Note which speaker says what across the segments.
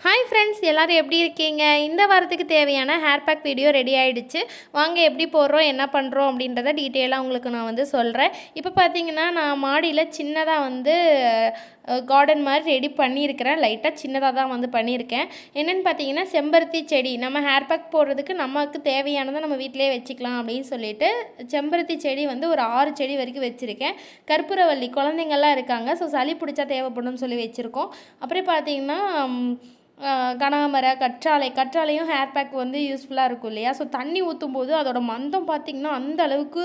Speaker 1: Hi friends எல்லோரும் எப்படி இருக்கீங்க? இந்த வாரத்துக்கு தேவையான ஹேர் பேக் வீடியோ ரெடி ஆகிடுச்சு வாங்க எப்படி போடுறோம் என்ன பண்ணுறோம் அப்படின்றத டீட்டெயிலாக உங்களுக்கு நான் வந்து சொல்கிறேன் இப்போ பார்த்தீங்கன்னா நான் மாடியில் சின்னதாக வந்து கார்டன் மாதிரி ரெடி பண்ணியிருக்கிறேன். லைட்டாக சின்னதாக தான் வந்து பண்ணியிருக்கேன். என்னென்னு பார்த்தீங்கன்னா செம்பருத்தி செடி. நம்ம ஹேர் பேக் போடுறதுக்கு நமக்கு தேவையானதை நம்ம வீட்டிலே வச்சுக்கலாம் அப்படின்னு சொல்லிட்டு செம்பருத்தி செடி வந்து ஒரு ஆறு செடி வரைக்கும் வச்சுருக்கேன். கற்பூரவள்ளி குழந்தைங்கள்லாம் இருக்காங்க. ஸோ சளி பிடிச்சா தேவைப்படும்னு சொல்லி வச்சுருக்கோம். அப்புறம் பார்த்தீங்கன்னா கனகாமரை கற்றாழை. கற்றாழையும் ஹேர் பேக் வந்து யூஸ்ஃபுல்லாக இருக்கும் இல்லையா? ஸோ தண்ணி ஊற்றும் போது அதோட மந்தம் பார்த்திங்கன்னா அந்த அளவுக்கு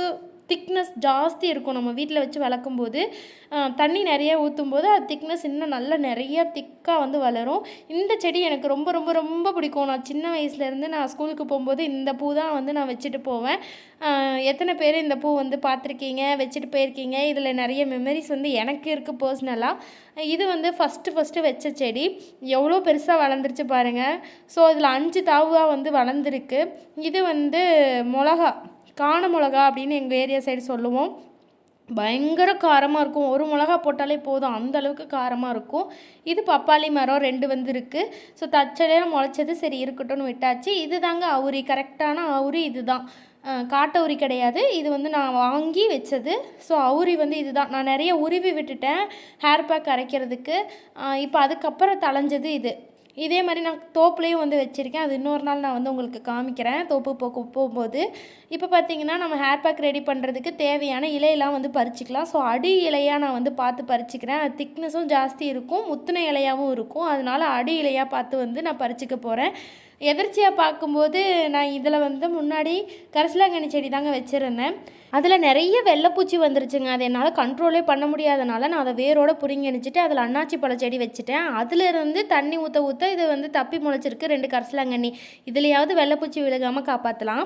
Speaker 1: திக்னஸ் ஜாஸ்தி இருக்கும் நம்ம வீட்டில் வச்சு வளர்க்கும் போது தண்ணி நிறைய ஊற்றும் போது அது திக்னஸ் இன்னும் நல்லா நிறைய திக்காக வந்து வளரும். இந்த செடி எனக்கு ரொம்ப ரொம்ப ரொம்ப பிடிக்கும். நான் சின்ன வயசுலேருந்து நான் ஸ்கூலுக்கு போகும்போது இந்த பூ தான் வந்து நான் வச்சுட்டு போவேன். எத்தனை பேர் இந்த பூ வந்து பார்த்துருக்கீங்க வச்சுட்டு போயிருக்கீங்க? இதில் நிறைய மெமரிஸ் வந்து எனக்கு இருக்குது பர்சனலாக இது வந்து ஃபஸ்ட்டு ஃபஸ்ட்டு வச்ச செடி. எவ்வளோ பெருசாக வளர்ந்துருச்சு பாருங்கள் ஸோ இதில் அஞ்சு தாவுவாக வந்து வளர்ந்துருக்கு. இது வந்து மிளகா. காண மிளகா அப்படின்னு எங்கள் ஏரியா சைடு சொல்லுவோம். பயங்கர காரமாக இருக்கும். ஒரு மிளகா போட்டாலே போதும். அந்த அளவுக்கு காரமாக இருக்கும். இது பப்பாளி மரம் ரெண்டு வந்து இருக்குது ஸோ தச்சடையாக முளைச்சது சரி இருக்கட்டும்னு விட்டாச்சு. இது தாங்க அவுரி. கரெக்டான அவுரி இது தான் காட்டவுரி கிடையாது. இது வந்து நான் வாங்கி வச்சது. ஸோ அவுரி வந்து இதுதான். நான் நிறைய உருவி விட்டுட்டேன். ஹேர் பேக் அரைக்கிறதுக்கு. இப்போ அதுக்கப்புறம் தலைஞ்சது இது. இதே மாதிரி நான் தோப்புலேயும் வந்து வச்சுருக்கேன். அது இன்னொரு நாள் நான் வந்து உங்களுக்கு காமிக்கிறேன். தோப்பு போக்கு போகும்போது. இப்போ பார்த்தீங்கன்னா நம்ம ஹேர் பேக் ரெடி பண்ணுறதுக்கு தேவையான இலையெல்லாம் வந்து பறிச்சிக்கலாம். ஸோ அடி இலையாக நான் வந்து பார்த்து பறிச்சிக்கிறேன். அது திக்னஸும் ஜாஸ்தி இருக்கும். முத்தின இலையாகவும் இருக்கும். அதனால் அடி இலையாக பார்த்து வந்து நான் பறிச்சிக்க போகிறேன் எதிர்ச்சியாக பார்க்கும்போது நான் இதில் வந்து முன்னாடி கரிசலாங்கண்ணி செடி தாங்க வச்சுருந்தேன். அதில் நிறைய வெள்ளைப்பூச்சி வந்துருச்சுங்க. அதை என்னால் கண்ட்ரோலே பண்ண முடியாதனால நான் அதை வேரோட புரிங்கணிச்சிட்டு அதில் அண்ணாச்சி பழ செடி வச்சுட்டேன். அதிலிருந்து தண்ணி ஊற்ற ஊற்ற இது வந்து தப்பி முளைச்சிருக்கு. ரெண்டு கரசலாங்கண்ணி. இதுலையாவது வெள்ளைப்பூச்சி விழுகாமல் காப்பாற்றலாம்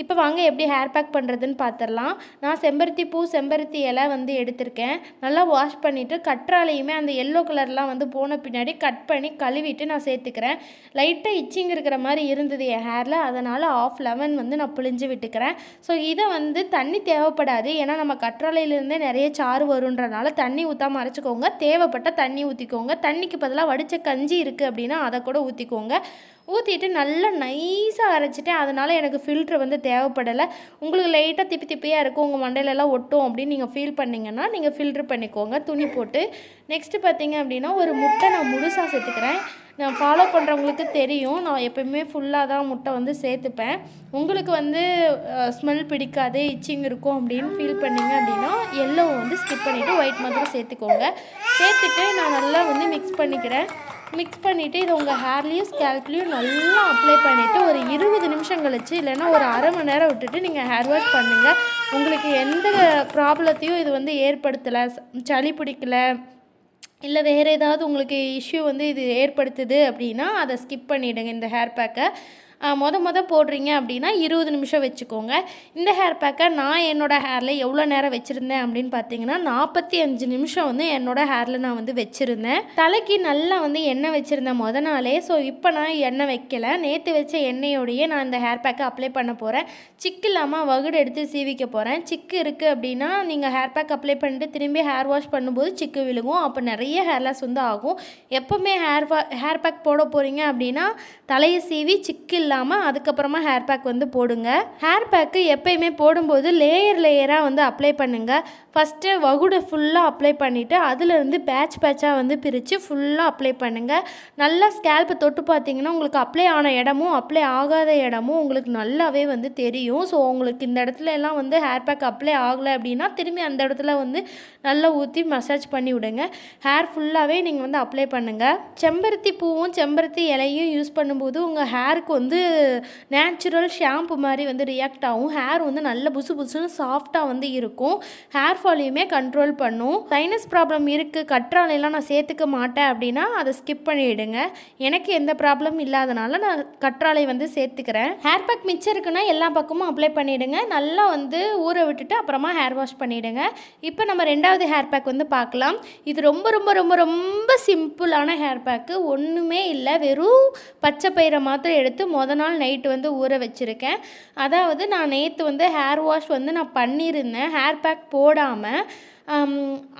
Speaker 1: இப்போ வாங்க எப்படி ஹேர் பேக் பண்ணுறதுன்னு பார்த்துடலாம் நான் செம்பருத்தி பூ செம்பருத்தி இலை வந்து எடுத்திருக்கேன். நல்லா வாஷ் பண்ணிவிட்டு கற்றாலையுமே அந்த எல்லோ கலர்லாம் வந்து போன பின்னாடி கட் பண்ணி கழுவிட்டு நான் சேர்த்துக்கிறேன். லைட்டாக இச்சிங் இருக்கிற மாதிரி இருந்தது என் ஹேரில் அதனால் ஆஃப் லெமன் வந்து நான் புழிஞ்சு விட்டுக்கிறேன். ஸோ இதை வந்து தண்ணி தேவைப்படாது. ஏன்னா நம்ம கற்றாழையிலேருந்தே நிறைய சாறு வருன்றனால தண்ணி ஊற்றாமல் அரைச்சிக்கோங்க தேவைப்பட்ட தண்ணி ஊற்றிக்கோங்க தண்ணிக்கு பதிலாக வடித்த கஞ்சி இருக்குது அப்படின்னா அதை கூட ஊற்றிக்கோங்க ஊற்றிட்டு நல்லா நைஸாக அரைச்சிட்டேன். அதனால் எனக்கு ஃபில்ட்ரு வந்து தேவைப்படலை. உங்களுக்கு லைட்டாக திப்பி திப்பியாக இருக்கும். உங்கள் மண்டையிலலாம் ஒட்டும் அப்படின்னு நீங்கள் ஃபீல் பண்ணிங்கன்னா நீங்கள் ஃபில்ட்ரு பண்ணிக்கோங்க. துணி போட்டு. நெக்ஸ்ட்டு பார்த்தீங்க அப்படின்னா ஒரு முட்டை நான் முழுசாக சேர்த்துக்கிறேன். நான் ஃபாலோ பண்ணுறவங்களுக்கு தெரியும். நான் எப்போயுமே ஃபுல்லாக தான் முட்டை வந்து சேர்த்துப்பேன். உங்களுக்கு வந்து ஸ்மெல் பிடிக்காது இச்சிங் இருக்கும் அப்படின்னு ஃபீல் பண்ணிங்க அப்படின்னா எல்லோ வந்து ஸ்கிப் பண்ணிவிட்டு ஒயிட் மாதிரி சேர்த்துக்கோங்க. சேர்த்துட்டு நான் நல்லா வந்து மிக்ஸ் பண்ணிக்கிறேன். மிக்ஸ் பண்ணிவிட்டு இதை உங்கள் ஹேர்லேயும் ஸ்கேல்ப்லேயும் நல்லா அப்ளை பண்ணிவிட்டு ஒரு இருபது நிமிஷம் கழிச்சு இல்லைன்னா ஒரு அரை மணி நேரம் விட்டுட்டு நீங்கள் ஹேர் வாஷ் பண்ணுங்கள் உங்களுக்கு எந்த ப்ராப்ளத்தையும் இது வந்து ஏற்படுத்தலை சளி பிடிக்கல இல்லை வேறு ஏதாவது உங்களுக்கு இஷ்யூ வந்து இது ஏற்படுத்துது அப்படின்னா அதை ஸ்கிப் பண்ணிவிடுங்க இந்த ஹேர் பேக்கை மொத மொதல் போடுறீங்க அப்படின்னா இருபது நிமிஷம் வச்சுக்கோங்க. இந்த ஹேர் பேக்கை நான் என்னோடய ஹேரில் எவ்வளோ நேரம் வச்சுருந்தேன் அப்படின்னு பார்த்தீங்கன்னா நாற்பத்தி அஞ்சு நிமிஷம் வந்து என்னோடய ஹேரில் நான் வந்து வச்சுருந்தேன். தலைக்கு நல்லா வந்து எண்ணெய் வச்சுருந்தேன் மொதல் நாளே ஸோ இப்போ நான் எண்ணெய் வைக்கலை. நேற்று வச்ச எண்ணெயோடையே நான் இந்த ஹேர் பேக்கை அப்ளை பண்ண போகிறேன் சிக்கு இல்லாமல் வகுடு எடுத்து சீவிக்க போகிறேன் சிக்கு இருக்குது அப்படின்னா நீங்கள் ஹேர் பேக் அப்ளை பண்ணிட்டு திரும்பி ஹேர் வாஷ் பண்ணும்போது சிக்கு விழுகும். அப்போ நிறைய ஹேர் லாஸ் வந்து ஆகும். எப்போவுமே ஹேர் ஹேர் பேக் போட போகிறீங்க அப்படின்னா தலையை சீவி சிக்கு இல்லாமல் அதுக்கப்புறமா ஹேர் பேக் வந்து போடுங்க. ஹேர் பேக்கு எப்பயுமே போடும்போது லேயர் லேயராக வந்து அப்ளை பண்ணுங்கள் ஃபஸ்ட்டு வகுடு ஃபுல்லாக அப்ளை பண்ணிவிட்டு அதுலேருந்து பேட்ச் பேட்சாக வந்து பிரித்து ஃபுல்லாக அப்ளை பண்ணுங்கள் நல்லா ஸ்கேல்ப்பு தொட்டு பார்த்தீங்கன்னா உங்களுக்கு அப்ளை ஆன இடமும் அப்ளை ஆகாத இடமும் உங்களுக்கு நல்லாவே வந்து தெரியும். ஸோ உங்களுக்கு இந்த இடத்துல எல்லாம் வந்து ஹேர் பேக் அப்ளை ஆகலை அப்படின்னா திரும்பி அந்த இடத்துல வந்து நல்லா ஊற்றி மசாஜ் பண்ணி விடுங்க. ஹேர் ஃபுல்லாகவே நீங்கள் வந்து அப்ளை பண்ணுங்கள் செம்பருத்தி பூவும் செம்பருத்தி இலையும் யூஸ் பண்ணும்போது உங்கள் ஹேருக்கு வந்து நேச்சுரல் ஷாம்பு மாதிரி வந்து ரியாக்ட் ஆகும். ஹேர் வந்து நல்ல புசு புசுன்னு சாஃப்டாக வந்து இருக்கும். ஹேர் ஃபாலையுமே கண்ட்ரோல் பண்ணும். சைனஸ் ப்ராப்ளம் இருக்குது கற்றாழைலாம் நான் சேர்த்துக்க மாட்டேன் அப்படின்னா அதை ஸ்கிப் பண்ணிவிடுங்க எனக்கு எந்த ப்ராப்ளம் இல்லாதனால நான் கற்றாழை வந்து சேர்த்துக்கிறேன். ஹேர் பேக் மிச்சம் இருக்குன்னா எல்லா பக்கமும் அப்ளை பண்ணிவிடுங்க நல்லா வந்து ஊற விட்டுட்டு அப்புறமா ஹேர் வாஷ் பண்ணிவிடுங்க இப்போ நம்ம ரெண்டாவது ஹேர் பேக் வந்து பார்க்கலாம். இது ரொம்ப ரொம்ப ரொம்ப ரொம்ப சிம்பிளான ஹேர் பேக்கு ஒன்றுமே இல்லை. வெறும் பச்சை பயிரை மாத்திரம் எடுத்து மொதல் நாள் நைட்டு வந்து ஊற வச்சுருக்கேன். அதாவது நான் நேற்று வந்து ஹேர் வாஷ் வந்து நான் பண்ணியிருந்தேன். ஹேர் பேக் போடாமல்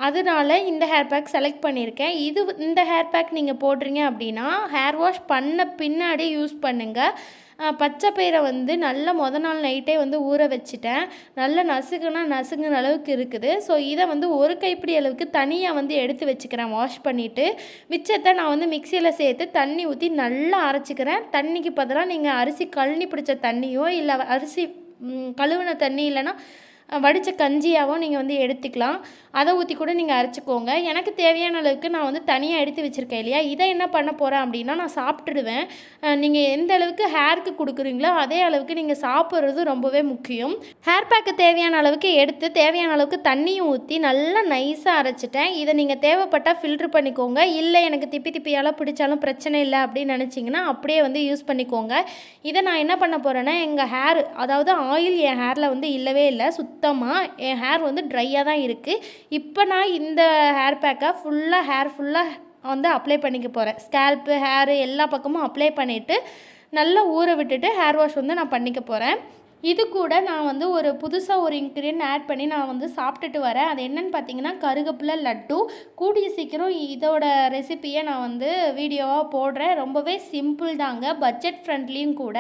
Speaker 1: அதனால இந்த ஹேர் பேக் செலக்ட் பண்ணியிருக்கேன். இது இந்த ஹேர் பேக் நீங்கள் போடுறீங்க அப்படின்னா ஹேர் வாஷ் பண்ண பின்னாடி யூஸ் பண்ணுங்கள் பச்சை பயிரை வந்து நல்லா மொதல் நாள் நைட்டே வந்து ஊற வச்சுட்டேன். நல்லா நசுக்குனா நசுங்கிற அளவுக்கு இருக்குது. ஸோ இதை வந்து ஒரு கைப்பிடி அளவுக்கு தனியாக வந்து எடுத்து வச்சுக்கிறேன் வாஷ் பண்ணிவிட்டு மிச்சத்தை நான் வந்து மிக்சியில் சேர்த்து தண்ணி ஊற்றி நல்லா அரைச்சிக்கிறேன். தண்ணிக்கு பதிலாக நீங்கள் அரிசி கழனி பிடிச்ச தண்ணியோ இல்லை அரிசி கழுவின தண்ணி இல்லைன்னா வடித்த கஞ்சியாகவும் நீங்கள் வந்து எடுத்துக்கலாம். அதை ஊற்றி கூட நீங்கள் அரைச்சிக்கோங்க. எனக்கு தேவையான அளவுக்கு நான் வந்து தனியாக எடுத்து வச்சுருக்கேன் இல்லையா? இதை என்ன பண்ண போகிறேன் அப்படின்னா நான் சாப்பிட்டுடுவேன். நீங்கள் எந்த அளவுக்கு ஹேருக்கு கொடுக்குறீங்களோ அதே அளவுக்கு நீங்கள் சாப்பிட்றது ரொம்பவே முக்கியம். ஹேர் பேக்கு தேவையான அளவுக்கு எடுத்து தேவையான அளவுக்கு தண்ணியும் ஊற்றி நல்லா நைஸாக அரைச்சிட்டேன். இதை நீங்கள் தேவைப்பட்டால் ஃபில்ட்ரு பண்ணிக்கோங்க. இல்லை எனக்கு திப்பி திப்பியால் பிடிச்சாலும் பிரச்சனை இல்லை அப்படின்னு நினச்சிங்கன்னா அப்படியே வந்து யூஸ் பண்ணிக்கோங்க. இதை நான் என்ன பண்ண போகிறேன்னா எங்கள் ஹேர் அதாவது ஆயில் என் ஹேரில் வந்து இல்லவே இல்லை. சுத் சுத்தமாக என் ஹேர் வந்து ட்ரையாக தான் இருக்குது இப்போ நான் இந்த ஹேர் பேக்கை ஃபுல்லாக ஹேர் ஃபுல்லாக வந்து அப்ளை பண்ணிக்க போகிறேன் ஸ்கேல்ப்பு ஹேரு எல்லா பக்கமும் அப்ளை பண்ணிவிட்டு நல்லா ஊற விட்டுட்டு ஹேர் வாஷ் வந்து நான் பண்ணிக்க போகிறேன் இது கூட நான் வந்து ஒரு புதுசாக ஒரு இன்க்ரீடியன்ட் ஆட் பண்ணி நான் வந்து சாப்பிட்டுட்டு வரேன். அது என்னென்னு பார்த்தீங்கன்னா கருகப்பில் லட்டு. கூடிய சீக்கிரம் இதோட ரெசிப்பியை நான் வந்து வீடியோவாக போடுறேன். ரொம்பவே சிம்பிள் தாங்க பட்ஜெட் ஃப்ரெண்ட்லியும் கூட.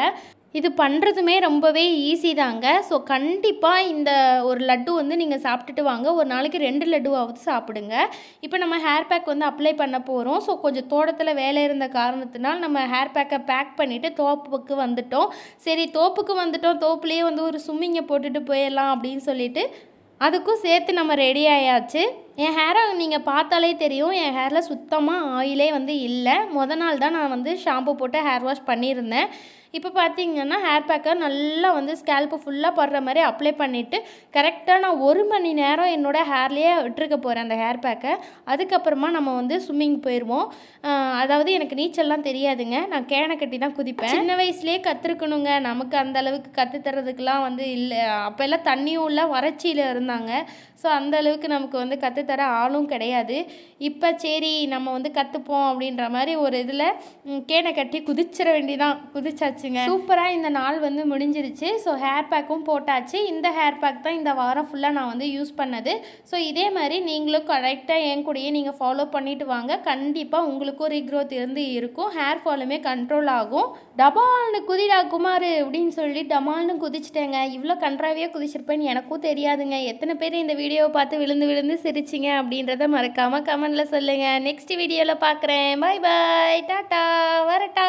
Speaker 1: இது பண்ணுறதுமே ரொம்பவே ஈஸி தாங்க. ஸோ கண்டிப்பாக இந்த ஒரு லட்டு வந்து நீங்கள் சாப்பிட்டுட்டு வாங்க. ஒரு நாளைக்கு ரெண்டு லட்டுவாவது சாப்பிடுங்க. இப்போ நம்ம ஹேர் பேக் வந்து அப்ளை பண்ண போகிறோம் ஸோ கொஞ்சம் தோட்டத்தில் வேலை இருந்த காரணத்தினால் நம்ம ஹேர் பேக்கை பேக் பண்ணிவிட்டு தோப்புக்கு வந்துட்டோம். சரி தோப்புக்கு வந்துட்டோம். தோப்புலேயே வந்து ஒரு சும்மிங்கை போட்டுட்டு போயிடலாம் அப்படின்னு சொல்லிட்டு அதுக்கும் சேர்த்து நம்ம ரெடி ஆயாச்சு. என் ஹேரை நீங்கள் பார்த்தாலே தெரியும். என் ஹேரில் சுத்தமாக ஆயிலே வந்து இல்லை. மொதல் நாள் தான் நான் வந்து ஷாம்பு போட்டு ஹேர் வாஷ் பண்ணியிருந்தேன். இப்போ பார்த்தீங்கன்னா ஹேர் பேக்கை நல்லா வந்து ஸ்கேல்ப்பு ஃபுல்லாக படுற மாதிரி அப்ளை பண்ணிவிட்டு கரெக்டாக நான் ஒரு மணி நேரம் என்னோடய ஹேர்லேயே விட்டுருக்க போகிறேன் அந்த ஹேர் பேக்கை அதுக்கப்புறமா நம்ம வந்து ஸ்விம்மிங் போயிடுவோம் அதாவது எனக்கு நீச்சல்லாம் தெரியாதுங்க. நான் கேனை கட்டி தான் குதிப்பேன். சின்ன வயசுலேயே கற்றுருக்கணுங்க நமக்கு அந்த அளவுக்கு கற்றுத்தரதுக்கெலாம் வந்து இல்லை அப்போல்லாம் தண்ணியும் இல்லை வறட்சியில் இருந்தாங்க. ஸோ அந்த அளவுக்கு நமக்கு வந்து கற்றுத்தர ஆளும் கிடையாது. இப்போ சரி நம்ம வந்து கற்றுப்போம் அப்படின்ற மாதிரி ஒரு இதில் கேனை கட்டி குதிச்சிட வேண்டிதான். ஆச்சுங்க சூப்பராக இந்த நாள் வந்து முடிஞ்சிருச்சு. ஸோ ஹேர் பேக்கும் போட்டாச்சு. இந்த ஹேர் பேக் தான் இந்த வாரம் ஃபுல்லாக நான் வந்து யூஸ் பண்ணது. ஸோ இதே மாதிரி நீங்களும் கரெக்டாக என் கூடயே நீங்கள் ஃபாலோ பண்ணிட்டு வாங்க. கண்டிப்பாக உங்களுக்கும் ரீக்ரோத் இருந்து இருக்கும். ஹேர் ஃபாலுமே கண்ட்ரோல் ஆகும். டபால்னு குதிடா குமார் அப்படின்னு சொல்லி டமால்னு குதிச்சிட்டேங்க. இவ்வளோ கன்றாவியாக குதிச்சிருப்பேன்னு எனக்கும் தெரியாதுங்க. எத்தனை பேர் இந்த வீடியோவை பார்த்து விழுந்து விழுந்து சிரிச்சிங்க அப்படின்றத மறக்காமல் கமெண்டில் சொல்லுங்கள் நெக்ஸ்ட் வீடியோவில் பார்க்குறேன் பாய் பாய் டாட்டா வரட்டா.